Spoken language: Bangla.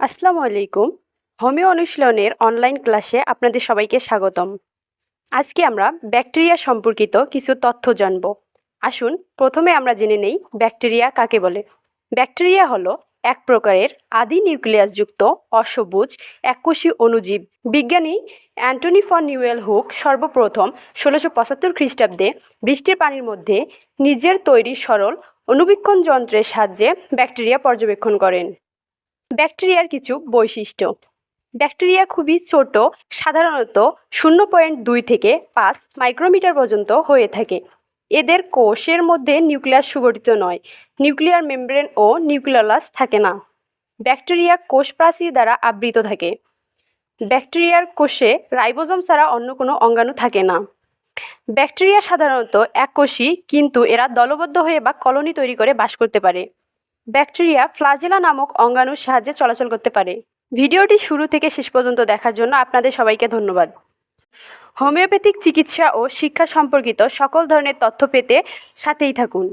আসসালামু আলাইকুম। হোমিও অনুশীলনের অনলাইন ক্লাসে আপনাদের সবাইকে স্বাগতম। আজকে আমরা ব্যাকটেরিয়া সম্পর্কিত কিছু তথ্য জানব। আসুন, প্রথমে আমরা জেনে নেই ব্যাকটেরিয়া কাকে বলে। ব্যাকটেরিয়া হলো এক প্রকারের আদি নিউক্লিয়াসযুক্ত অসবুজ এককোষী অণুজীব। বিজ্ঞানী অ্যান্টনি ফন নিউয়েল হুক সর্বপ্রথম ষোলোশো পঁচাত্তর খ্রিস্টাব্দে বৃষ্টির পানির মধ্যে নিজের তৈরি সরল অণুবীক্ষণ যন্ত্রের সাহায্যে ব্যাকটেরিয়া পর্যবেক্ষণ করেন। ব্যাকটেরিয়ার কিছু বৈশিষ্ট্য। ব্যাকটেরিয়া খুবই ছোট, সাধারণত শূন্য পয়েন্ট দুই থেকে পাঁচ মাইক্রোমিটার পর্যন্ত হয়ে থাকে। এদের কোষের মধ্যে নিউক্লিয়াস সুগঠিত নয়, নিউক্লিয়ার মেমব্রেন ও নিউক্লিয়ালাস থাকে না। ব্যাকটেরিয়া কোষ প্রাচীর দ্বারা আবৃত থাকে। ব্যাকটেরিয়ার কোষে রাইবোজম ছাড়া অন্য কোনো অঙ্গাণু থাকে না। ব্যাকটেরিয়া সাধারণত এক এককোষী, কিন্তু এরা দলবদ্ধ হয়ে বা কলোনি তৈরি করে বাস করতে পারে। ব্যাকটেরিয়া ফ্লাজেলা নামক অঙ্গাণুর সাহায্যে চলাচল করতে পারে। ভিডিওটি শুরু থেকে শেষ পর্যন্ত দেখার জন্য আপনাদের সবাইকে ধন্যবাদ। হোমিওপ্যাথিক চিকিৎসা ও শিক্ষা সম্পর্কিত সকল ধরনের তথ্য পেতে সাথেই থাকুন।